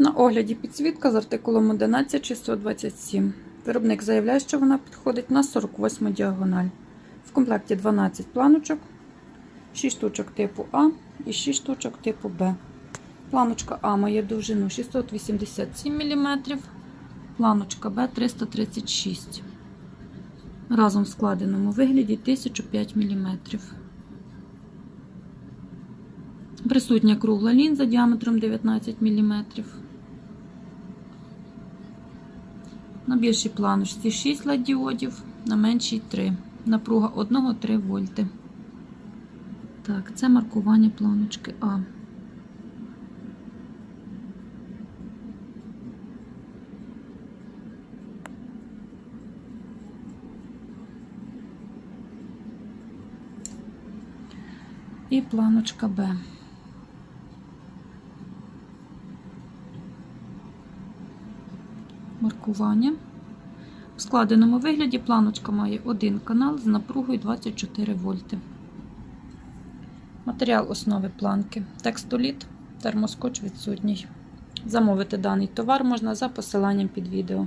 На огляді підсвітка з артикулом 11627. Виробник заявляє, що вона підходить на 48 діагональ. В комплекті 12 планочок, 6 штучок типу А і 6 штучок типу Б. Планочка А має довжину 687 мм, планочка Б 336 Разом в складеному вигляді 1005 мм. Присутня кругла лінза діаметром 19 мм. На більшій планочці 6 LED діодів, на меншій 3. Напруга 1-3 вольти. Так, це маркування планочки А. І планочка Б. Маркування. В складеному вигляді планочка має один канал з напругою 24 вольти. Матеріал основи планки. Текстоліт, термоскоч відсутній. Замовити даний товар можна за посиланням під відео.